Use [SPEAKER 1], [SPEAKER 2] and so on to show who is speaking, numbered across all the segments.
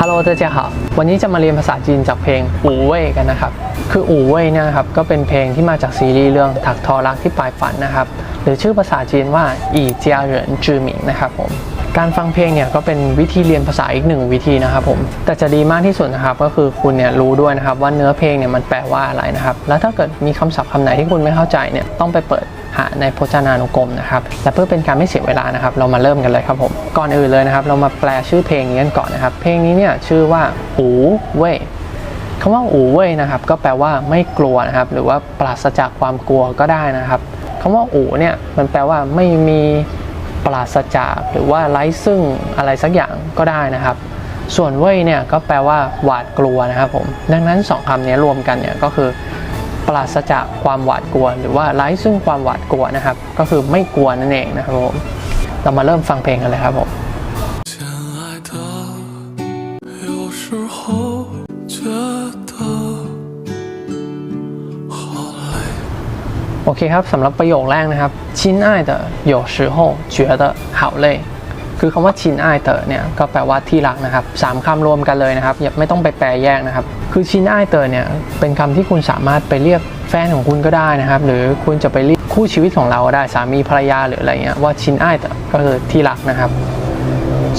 [SPEAKER 1] ฮัลโหลเจ้เจ้าวันนี้จะมาเรียนภาษาจีนจากเพลงอู่เว่ยกันนะครับ คืออู่เว่ยเนี่ยครับก็เป็นเพลงที่มาจากซีรีส์เรื่องถักทอรักที่ปลายฝันนะครับ หรือชื่อภาษาจีนว่าอีเจียเหรินจือหมิงนะครับผม การฟังเพลงเนี่ยก็เป็นวิธีเรียนภาษาอีกหนึ่งวิธีนะครับผม แต่จะดีมากที่สุดนะครับก็คือคุณเนี่ยรู้ด้วยนะครับว่าเนื้อเพลงเนี่ยมันแปลว่าอะไรนะครับ แล้วถ้าเกิดมีคำศัพท์คำไหนที่คุณไม่เข้าใจเนี่ยต้องไปเปิด หาในพจนานุกรมนะครับและเพื่อเป็นการไม่เสียเวลานะครับเรามาเริ่มกันเลยครับผมก่อนอื่นเลยนะครับ เรามาแปลชื่อเพลงนี้กันก่อนนะครับ เพลงนี้เนี่ยชื่อว่าอูเว่ยคำว่าอูเว่ยนะครับก็แปลว่าไม่กลัวนะครับหรือว่าปราศจากความกลัวก็ได้นะครับคำว่าอูเนี่ยมันแปลว่าไม่มีปราศจากหรือว่าไร้ซึ่งอะไรสักอย่างก็ได้นะครับ ส่วนเว่ยเนี่ยก็แปลว่าหวาดกลัวนะครับผมดังนั้นสองคำนี้รวมกันเนี่ยก็คือ ปราศจากความหวาดกลัว หรือว่าไร้ซึ่งความหวาดกลัวนะครับ ก็คือไม่กลัวนั่นเองนะครับผมเรามาเริ่มฟังเพลงกันเลยครับผม
[SPEAKER 2] 亲爱的，有时候觉得好累。
[SPEAKER 1] โอเคครับสำหรับประโยคแรกนะครับชินอ้ายเต๋อ有时候觉得好累คือคำว่าชินอ้ายเต๋อเนี่ยก็แปลว่าที่รักนะครับสามคำรวมกันเลยนะครับอย่าไม่ต้องไปแปลแยกนะครับ คือชินอ้ายเต๋อเนี่ยเป็นคำที่คุณสามารถไปเรียกแฟนของคุณก็ได้นะครับ หรือคุณจะไปเรียกคู่ชีวิตของเราก็ได้สามีภรรยาหรืออะไรเงี้ยว่าชินอ้ายเต๋อก็คือที่รักนะครับ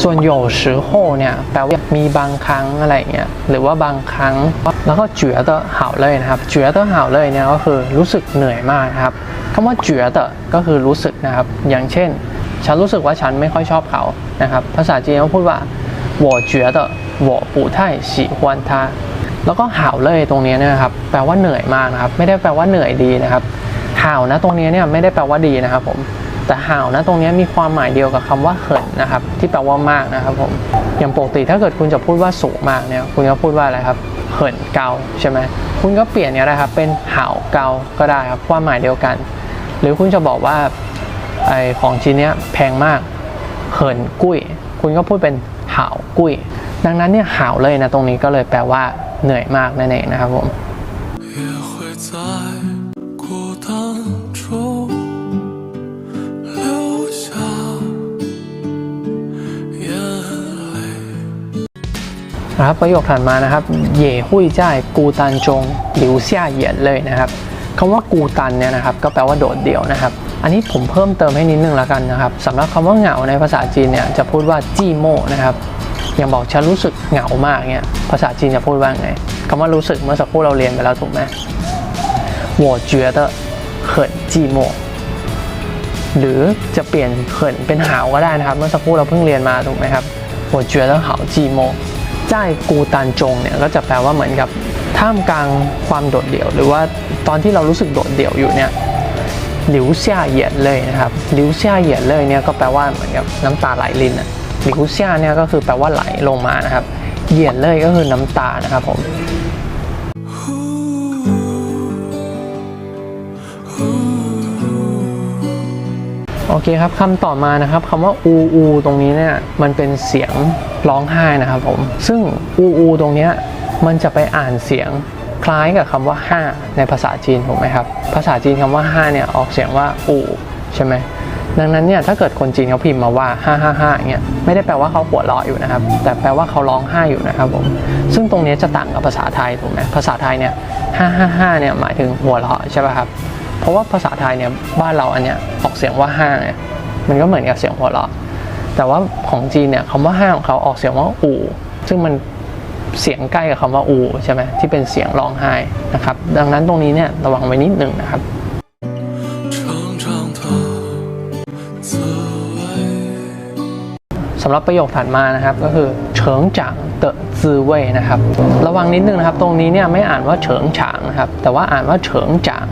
[SPEAKER 1] ส่วน有时候เนี่ยแปลว่ามีบางครั้งอะไรเงี้ยหรือว่าบางครั้ง แล้วก็觉得好เลยนะครับ觉得好เลยเนี่ยก็คือรู้สึกเหนื่อยมากนะครับคำว่า觉得ก็คือรู้สึกนะครับ อย่างเช่น ฉันรู้สึกว่าฉันไม่ค่อยชอบเขานะครับ ภาษาจีนเขาพูดว่า我觉得我不太喜欢他 แล้วก็ห่าวเลยตรงนี้นะครับแปลว่าเหนื่อยมากนะครับ ไม่ได้แปลว่าเหนื่อยดีนะครับห่าวนะตรงนี้เนี่ยไม่ได้แปลว่าดีนะครับ ผมแต่ห่าวนะตรงนี้มีความหมายเดียวกับคำว่าเขินนะครับ ที่แปลว่ามากนะครับผมอย่างปกติถ้าเกิดคุณจะพูดว่าสูงมากเนี่ยคุณก็พูดว่าอะไรครับเขินเกาใช่ไหมคุณก็เปลี่ยนเนี่ยนะครับเป็นห่าวเกาก็ได้ครับความหมายเดียวกัน หรือคุณจะบอกว่าไอของชิ้นเนี้ยแพงมากเขินกุ้ย คุณก็พูดเป็น หาวกุ้ย ดังนั้นเนี่ยหาวเลยนะตรงนี้ก็เลยแปลว่าเหนื่อยมากนั่นเองนะครับผมครับประโยคถัดมานะครับ เย่หุ้ยจ้ากูตันจงหลิวเซี่ยเหยียนเลยนะครับ คำว่ากูตันเนี่ยนะครับก็แปลว่าโดดเดี่ยวนะครับ อันนี้ผมเพิ่มเติมให้นิดนึงแล้วกันนะครับสำหรับคำว่าเหงาในภาษาจีนเนี่ยจะพูดว่าจี้โม่นะครับอย่างบอกฉันรู้สึกเหงามากเนี่ยภาษาจีนจะพูดว่าไงคำว่ารู้สึกเมื่อสักครู่เราเรียนไปแล้วถูกไหม我觉得很寂寞หรือจะเปลี่ยนเขินเป็นหาวก็ได้นะครับ เมื่อสักครู่เราเพิ่งเรียนมาถูกไหมครับ我觉得好寂寞在กูตันจงเนี่ยก็จะแปลว่าเหมือนกับ ท่ามกลางความโดดเดี่ยว หรือว่าตอนที่เรารู้สึกโดดเดี่ยวอยู่เนี่ยหลิวเซียเหยียนเลยนะครับหลิวเซียเหยียนเลยเนี่ยก็แปลว่าเหมือนกับน้ำตาไหลลินอะหลิวเซียเนี่ยก็คือแปลว่าไหลลงมานะครับเหยียนเลยก็คือน้ำตานะครับผมโอเคครับคำต่อมานะครับคำว่าอูอูตรงนี้เนี่ยมันเป็นเสียงร้องไห้นะครับผมซึ่งอูอูตรงเนี้ย มันจะไปอ่านเสียงคล้ายกับคำว่าห้าในภาษาจีนถูกไหมครับ ภาษาจีนคำว่าห้าเนี่ยออกเสียงว่าอูใช่ไหมดังนั้นเนี่ยถ้าเกิดคนจีนเขาพิมพ์มาว่าห้าห้าห้าเงี้ยไม่ได้แปลว่าเขาหัวเราะอยู่นะครับ แต่แปลว่าเขาร้องไห้อยู่นะครับผมซึ่งตรงนี้จะต่างกับภาษาไทยถูกไหมภาษาไทยเนี่ยห้าห้าห้าเนี่ยหมายถึงหัวเราะใช่ป่ะครับเพราะว่าภาษาไทยเนี่ยบ้านเราอันเนี้ยออกเสียงว่าห้าไงมันก็เหมือนกับเสียงหัวเราะแต่ว่าของจีนเนี่ยคำว่าห้าของเขาออกเสียงว่าอู่ซึ่งมัน เสียงใกล้กับคำว่าอูใช่ไหมที่เป็นเสียงร้องไห้นะครับ ดังนั้นตรงนี้เนี่ยระวังไว้นิดหนึ่งนะครับสำหรับประโยคถัดมานะครับก็คือเฉิงจางเตอซือเว่ยนะครับ ระวังนิดนึงนะครับ ตรงนี้เนี่ยไม่อ่านว่าเฉิงฉางนะครับ แต่ว่าอ่านว่าเฉิงจาง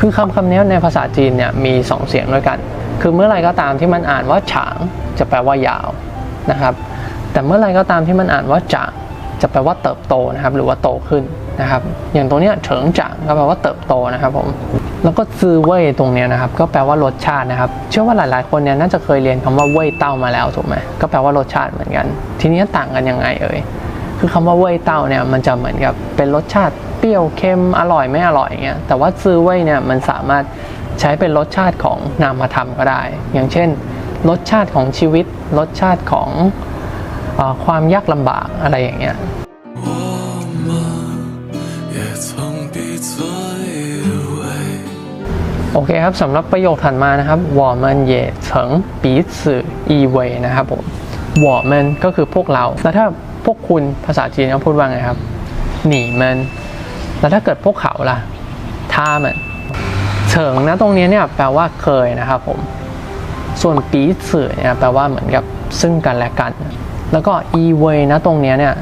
[SPEAKER 1] คือคำคำนี้ในภาษาจีนเนี่ยมี 2 เสียงด้วยกัน คือเมื่อไรก็ตามที่มันอ่านว่าฉางจะแปลว่ายาวนะครับ แต่เมื่อไรก็ตามที่มันอ่านว่าจาง จะแปลว่าเติบโตนะครับ หรือว่าโตขึ้นนะครับ อย่างตรงเนี้ยเฉิงจางก็แปลว่าเติบโตนะครับผมแล้วก็ซื้อเว่ยตรงนี้นะครับ ก็แปลว่ารสชาตินะครับ เชื่อว่าหลาย ๆ คนเนี่ยน่าจะเคยเรียนคำว่าเว่ยเต้ามาแล้วถูกไหมก็แปลว่ารสชาติเหมือนกัน ทีนี้ต่างกันยังไงเอ่ยคือคำว่าเว่ยเต้าเนี่ยมันจะเหมือนกับเป็นรสชาติเปรี้ยวเค็มอร่อยไม่อร่อยอย่างเงี้ยแต่ว่าซื้อเว่ยเนี่ยมันสามารถใช้เป็นรสชาติของนามธรรมก็ได้ อย่างเช่น รสชาติของชีวิต รสชาติของ ความยากลำบากอะไรอย่างเงี้ย
[SPEAKER 2] 我们也曾彼此依偎。
[SPEAKER 1] โอเคครับสำหรับประโยคถัดมานะครับ我们也曾彼此依偎นะครับผม我们ก็คือพวกเรา แล้วถ้าพวกคุณภาษาจีนเขาพูดว่าไงครับ你们แล้วถ้าเกิดพวกเขาล่ะ他们เฉิงนะตรงนี้เนี่ยแปลว่าเคยนะครับผม ส่วนปีสื่อเนี่ยแปลว่าเหมือนกับซึ่งกันและกัน แล้วก็ e w a y นะตรงเนี้ยเนี่ย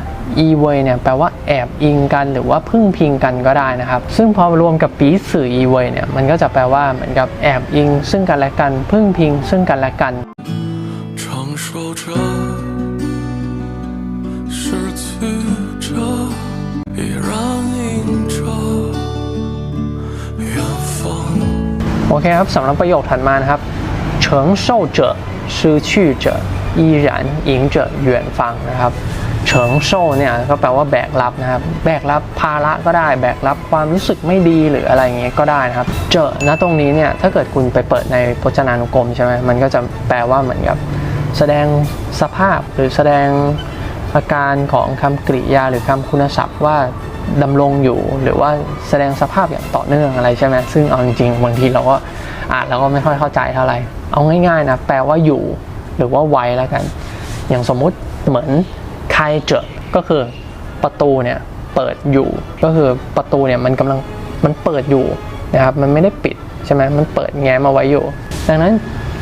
[SPEAKER 1] e w a y เนี่ยแปลว่าแอบอิงกันหรือว่าพึ่งพิงกันก็ได้นะครับ ซึ่งพอรวมกับปีสื่อ e w a y เนี่ยมันก็จะแปลว่าเหมือนกับแอบอิง ซึ่งกันและกันพึ่งพิง ซึ่งกันและกันโอเคครับสำหรับประโยคถัดมานะครับเฉิงโซ่เจอซื่อชื่อเจอ 依然迎着远方นะครับเฉิงโซ่เนี่ยก็แปลว่าแบกรับนะครับ แบกรับภาระก็ได้ แบกรับความรู้สึกไม่ดีหรืออะไรเงี้ยก็ได้นะครับ เจอนะตรงนี้เนี่ยถ้าเกิดคุณไปเปิดในพจนานุกรมใช่ไหมมันก็จะแปลว่าเหมือนกับแสดงสภาพหรือแสดงอาการของคำกริยาหรือคำคุณศัพท์ว่าดำรงอยู่ หรือว่าแสดงสภาพอย่างต่อเนื่องอะไรใช่ไหมซึ่งเอาจริงๆบางทีเราก็อ่านแล้วก็ไม่ค่อยเข้าใจเท่าไหร่เอาง่ายๆนะแปลว่าอยู่ หรือว่าไวแล้วกัน อย่างสมมุติเหมือนใครเจอก็คือประตูเนี่ยเปิดอยู่ก็คือประตูเนี่ยมันกำลังมันเปิดอยู่นะครับมันไม่ได้ปิดใช่ไหมมันเปิดแง้มเอาไว้อยู่ ดังนั้น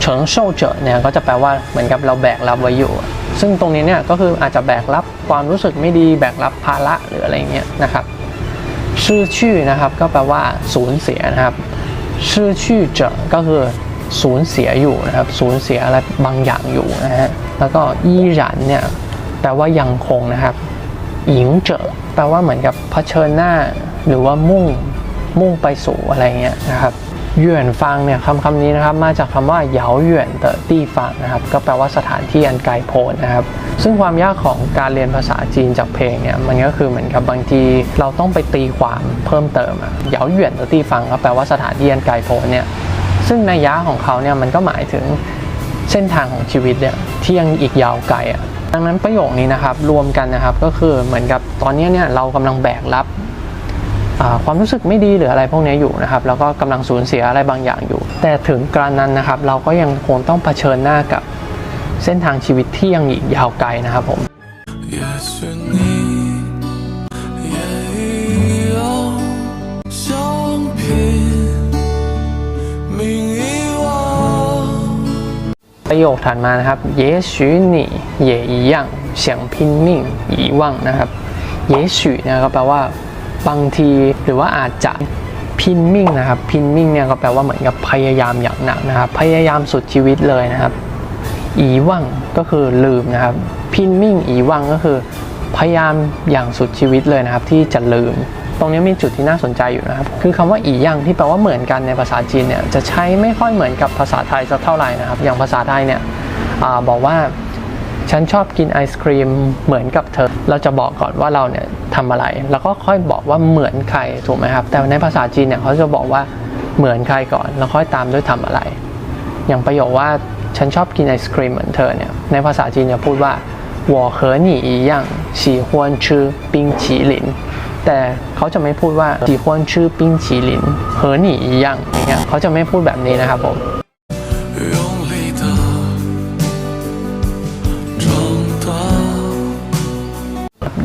[SPEAKER 1] เฉิงโซ่เจอเนี่ยก็จะแปลว่าเหมือนกับเราแบกรับไว้อยู่ ซึ่งตรงนี้เนี่ยก็คืออาจจะแบกรับความรู้สึกไม่ดีแบกรับภาระหรืออะไรเงี้ยนะครับชื่อชื่อนะครับก็แปลว่าสูญเสียนะครับชื่อชื่อเจอก็คือ สูญเสียอยู่นะครับสูญเสียอะไรบางอย่างอยู่นะฮะแล้วก็ยี่หรันเนี่ยแปลว่ายังคงนะครับหญิงเจอแปลว่าเหมือนกับเผชิญหน้า หรือว่ามุ่งมุ่งไปสู่อะไรเงี้ยนะครับเหยื่อนฟังเนี่ยคำคำนี้นะครับมาจากคำว่าเหยาเหยื่อนเตอตี้ฟังนะครับ ก็แปลว่าสถานที่อันไกลโพ้นนะครับ ซึ่งความยากของการเรียนภาษาจีนจากเพลงเนี่ยมันก็คือเหมือนกับบางทีเราต้องไปตีความเพิ่มเติมอะเหยาเหยื่อนเตอตี้ฟังก็แปลว่าสถานที่อันไกลโพ้นเนี่ย ซึ่งนัยยะของเขาเนี่ยมันก็หมายถึงเส้นทางของชีวิตเนี่ยที่ยังอีกยาวไกลอะดังนั้นประโยคนี้นะครับรวมกันนะครับก็คือเหมือนกับตอนนี้เนี่ยเรากำลังแบกรับความรู้สึกไม่ดีหรืออะไรพวกนี้อยู่นะครับแล้วก็กำลังสูญเสียอะไรบางอย่างอยู่ แต่ถึงกระนั้นนะครับ เราก็ยังคงต้องเผชิญหน้ากับเส้นทางชีวิตที่ยังอีกยาวไกลนะครับผม ประโยคถัดมานะครับ也许你也一样想拼命遗忘นะครับ也许นะครับแปลว่าบางทีหรือว่าอาจจะพินมิ่งนะครับพินมิ่งเนี่ยก็แปลว่าเหมือนกับพยายามอย่างหนักนะครับ พยายามสุดชีวิตเลยนะครับ อีว่างก็คือลืมนะครับ พินมิ่งอีว่างก็คือ พยายามอย่างสุดชีวิตเลยนะครับ ที่จะลืม ตรงนี้มีจุดที่น่าสนใจอยู่นะครับ คือคำว่าอีย่างที่แปลว่าเหมือนกันในภาษาจีนเนี่ยจะใช้ไม่ค่อยเหมือนกับภาษาไทยสักเท่าไหร่นะครับ อย่างภาษาไทยเนี่ยอาบอกว่า ฉันชอบกินไอศครีมเหมือนกับเธอ เราจะบอกก่อนว่าเราเนี่ยทำอะไร แล้วก็ค่อยบอกว่าเหมือนใครถูกไหมครับ แต่ในภาษาจีนเนี่ยเขาจะบอกว่าเหมือนใครก่อน แล้วค่อยตามด้วยทำอะไร อย่างประโยคว่าฉันชอบกินไอศครีมเหมือนเธอเนี่ย ในภาษาจีนจะพูดว่า我和你一样喜欢吃冰淇淋 แต่เขาจะไม่พูดว่าจีฮวนชื่อปิ้งฉีหลินเหอหนียัอย่างเงี้ยเขาจะไม่พูดแบบนี้นะครับผม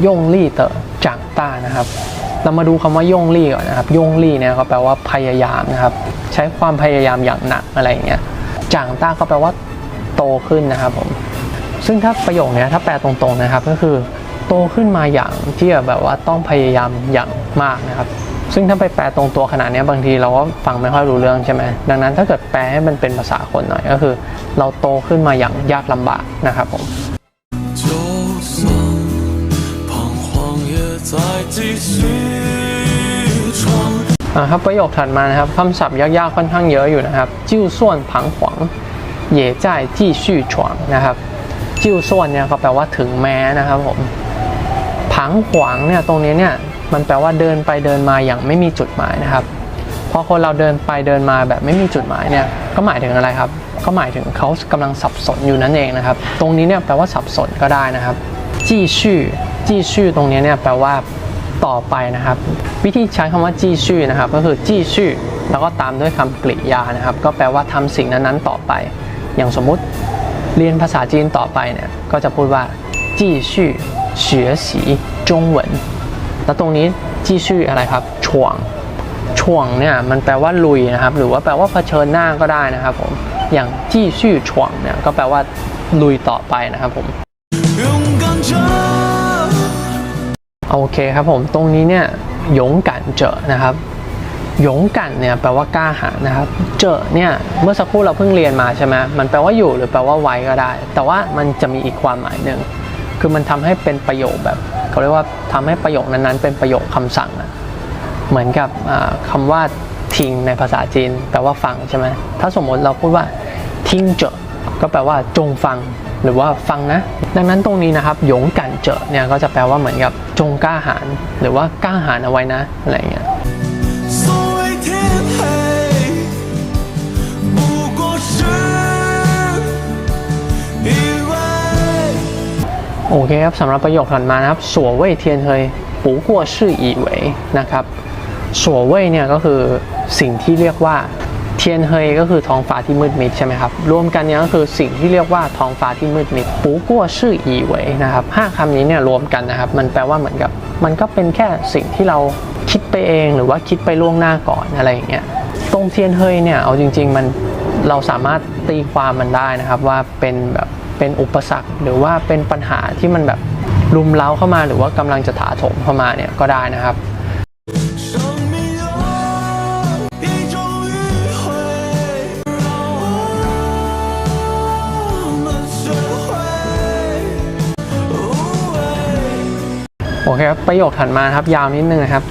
[SPEAKER 1] ย่งลี่เตอจางต้านะครับ เรามาดูคำว่าย่งลี่ก่อนนะครับย่งลี่เนี่ยก็แปลว่าพยายามนะครับ ใช้ความพยายามอย่างหนักอะไรเงี้ยจางต้าก็แปลว่าโตขึ้นนะครับผม ซึ่งถ้าประโยคนี้ถ้าแปลตรงๆนะครับก็คือ โตขึ้นมาอย่างที่แบบว่าต้องพยายามอย่างมากนะครับ ซึ่งถ้าไปแปลตรงตัวขนาดนี้บางทีเราก็ฟังไม่ค่อยรู้เรื่องใช่ไหมดังนั้นถ้าเกิดแปลให้มันเป็นภาษาคนหน่อยก็คือ เราโตขึ้นมาอย่างยากลำบากนะครับผมครับประโยคถัดมานะครับคำศัพท์ยากๆค่อนข้างเยอะอยู่นะครับ จิ้วส่วนผังขวังเย่จ่ายจี้ชื่อฉวงนะครับจิ้วส่วนเนี่ยก็แปลว่าถึงแม้นะครับผม ผังขวางเนี่ยตรงนี้เนี่ยมันแปลว่าเดินไปเดินมาอย่างไม่มีจุดหมายนะครับพอคนเราเดินไปเดินมาแบบไม่มีจุดหมายเนี่ยก็หมายถึงอะไรครับก็หมายถึงเขากำลังสับสนอยู่นั่นเองนะครับ ตรงนี้เนี่ยแปลว่าสับสนก็ได้นะครับจี้ชื่อจี้ชื่อตรงนี้เนี่ยแปลว่าต่อไปนะครับ วิธีใช้คำว่าจี้ชื่อนะครับ ก็คือจี้ชื่อแล้วก็ตามด้วยคำกริยานะครับ ก็แปลว่าทำสิ่งนั้นๆต่อไป อย่างสมมุติเรียนภาษาจีนต่อไปเนี่ยก็จะพูดว่าจี้ชื่อ 学习中文แล้วตรงนี้จี้ชื่ออะไรครับช่วง ช่วงเนี่ยมันแปลว่าลุยนะครับ หรือว่าแปลว่าเผชิญหน้าก็ได้นะครับผมอย่างจี้ชื่อช่วงเนี่ยก็แปลว่าลุยต่อไปนะครับผม
[SPEAKER 2] 勇敢着。
[SPEAKER 1] โอเคครับผมตรงนี้เนี่ยหยงกันเจอนะครับหยงกันเนี่ยแปลว่ากล้าหาญนะครับ เจอเนี่ยเมื่อสักครู่เราเพิ่งเรียนมาใช่ไหมมันแปลว่าอยู่หรือแปลว่าไว้ก็ได้ แต่ว่ามันจะมีอีกความหมายหนึ่ง คือมันทำให้เป็นประโยคแบบเขาเรียกว่าทำให้ประโยคนั้นๆ เป็นประโยคคำสั่งอะเหมือนกับอ่าคำว่าทิ้งในภาษาจีนแปลว่าฟังใช่ไหมถ้าสมมติเราพูดว่าทิ้งเจอก็แปลว่าจงฟังหรือว่าฟังนะ ดังนั้นตรงนี้นะครับหยงกันเจอเนี่ยก็จะแปลว่าเหมือนกับจงกล้าหาญหรือว่ากล้าหาญเอาไว้นะอะไรอย่างเงี้ย โอเคครับสำหรับประโยคถัดมานะครับสัวเว่ยเทียนเฮยปูกัวชื่ออีเหวยนะครับสัวเว่ยเนี่ยก็คือสิ่งที่เรียกว่าเทียนเฮยก็คือท้องฟ้าที่มืดมิดใช่ไหมครับ รวมกันเนี่ยก็คือสิ่งที่เรียกว่าท้องฟ้าที่มืดมิดปูกัวชื่ออีเหวยนะครับห้าคำนี้เนี่ยรวมกันนะครับ มันแปลว่าเหมือนกับ มันก็เป็นแค่สิ่งที่เราคิดไปเองหรือว่าคิดไปล่วงหน้าก่อนอะไรอย่างเงี้ยตรงเทียนเฮยเนี่ยเอาจริง ๆ มันเราสามารถตีความมันได้นะครับว่าเป็นแบบ เป็นอุปสรรคหรือว่าเป็นปัญหาที่มันแบบรุมเร้าเข้ามาหรือว่ากำลังจะถาโถมเข้ามาเนี่ยก็ได้นะครับ
[SPEAKER 2] 生命有一种迂回，让我们学会无畏。
[SPEAKER 1] โอเคครับประโยคถัดมานะครับยาวนิดนึงนะครับ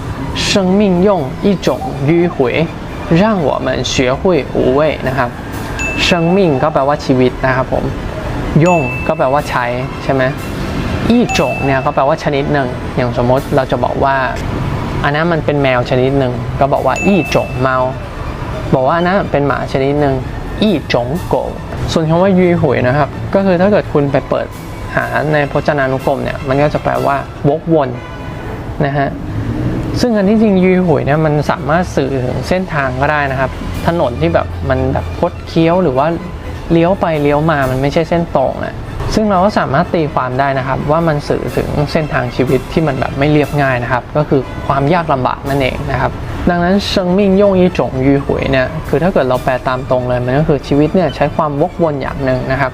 [SPEAKER 1] 生命用一种迂回让我们学会无畏นะครับ生命ก็แปลว่าชีวิตนะครับผม ย่งก็แปลว่าใช้ใช่ไหมอีจงเนี่ยก็แปลว่าชนิดหนึ่ง อย่างสมมติเราจะบอกว่า อันนั้นมันเป็นแมวชนิดหนึ่ง ก็บอกว่าอีจงเมา บอกว่าอันนั้นเป็นหมาชนิดหนึ่งอีจงโกส่วนคำว่ายุยหุยนะครับ ก็คือถ้าเกิดคุณไปเปิดหาในพจนานุกรมเนี่ยมันก็จะแปลว่าวกวนนะฮะซึ่งอันที่จริงยุยหุยเนี่ยมันสามารถสื่อถึงเส้นทางก็ได้นะครับ ถนนที่แบบมันแบบคดเคี้ยวหรือว่า เลี้ยวไปเลี้ยวมามันไม่ใช่เส้นตรงอะซึ่งเราก็สามารถตีความได้นะครับ ว่ามันสื่อถึงเส้นทางชีวิตที่มันแบบไม่เรียบง่ายนะครับ ก็คือความยากลำบากนั่นเองนะครับ ดังนั้นเชิงมิ่งย่งยี่จงยูหวยเนี่ยคือถ้าเกิดเราแปลตามตรงเลยมันก็คือชีวิตเนี่ยใช้ความวกวนอย่างหนึ่งนะครับ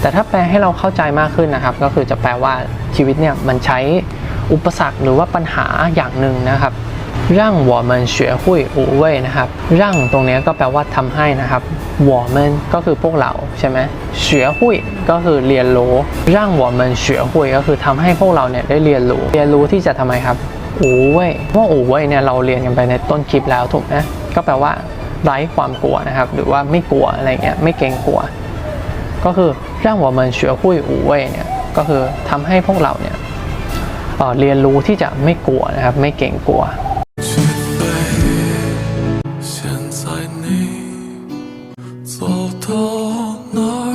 [SPEAKER 1] แต่ถ้าแปลให้เราเข้าใจมากขึ้นนะครับ ก็คือจะแปลว่าชีวิตเนี่ยมันใช้อุปสรรคหรือว่าปัญหาอย่างหนึ่งนะครับ 让我们学会无畏นะครับร่างตรงนี้ก็แปลว่าทำให้นะครับ我们ก็คือพวกเราใช่ไหม学会ก็คือเรียนรู้让我们学会ก็คือทำให้พวกเราเนี่ยได้เรียนรู้ เรียนรู้ที่จะทำไมครับอูเว่ยว่าอูเว่ยเนี่ยเราเรียนกันไปในต้นคลิปแล้วถูกไหมก็แปลว่าไร้ความกลัวนะครับ หรือว่าไม่กลัวอะไรเงี้ยไม่เกรงกลัว ก็คือ让我们学会无畏เนี่ยก็คือทำให้พวกเราเนี่ยเอ่อเรียนรู้ที่จะไม่กลัวนะครับ ไม่เก่งกลัว
[SPEAKER 2] 到哪儿，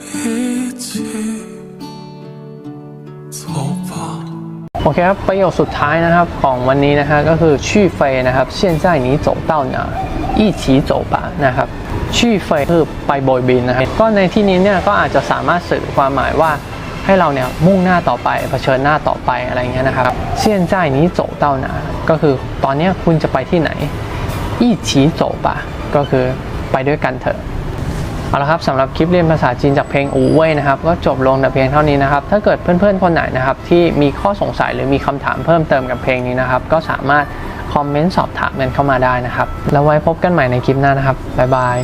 [SPEAKER 2] 一起走吧。
[SPEAKER 1] โอเคครับประโยคสุดท้ายนะครับของวันนี้นะฮะก็คือชื่อเฟยนะครับ现在你走到哪一起走吧นะครับชื่อเฟยคือไปโบยบินนะครับก็ในที่นี้เนี่ยก็อาจจะสามารถสื่อความหมายว่าให้เราเนี่ยมุ่งหน้าต่อไปเผชิญหน้าต่อไปอะไรอย่างเงี้ยนะครับ现在你走到哪ก็คือตอนเนี้ยคุณจะไปที่ไหน一起走吧ก็คือ ไปด้วยกันเถอะเอาละครับสำหรับคลิปเรียนภาษาจีนจากเพลงอูเว่ยนะครับก็จบลงแต่เพียงเท่านี้นะครับถ้าเกิดเพื่อนๆคนไหนนะครับที่มีข้อสงสัยหรือมีคำถามเพิ่มเติมกับเพลงนี้นะครับก็สามารถคอมเมนต์สอบถามกันเข้ามาได้นะครับแล้วไว้พบกันใหม่ในคลิปหน้านะครับบ๊ายบาย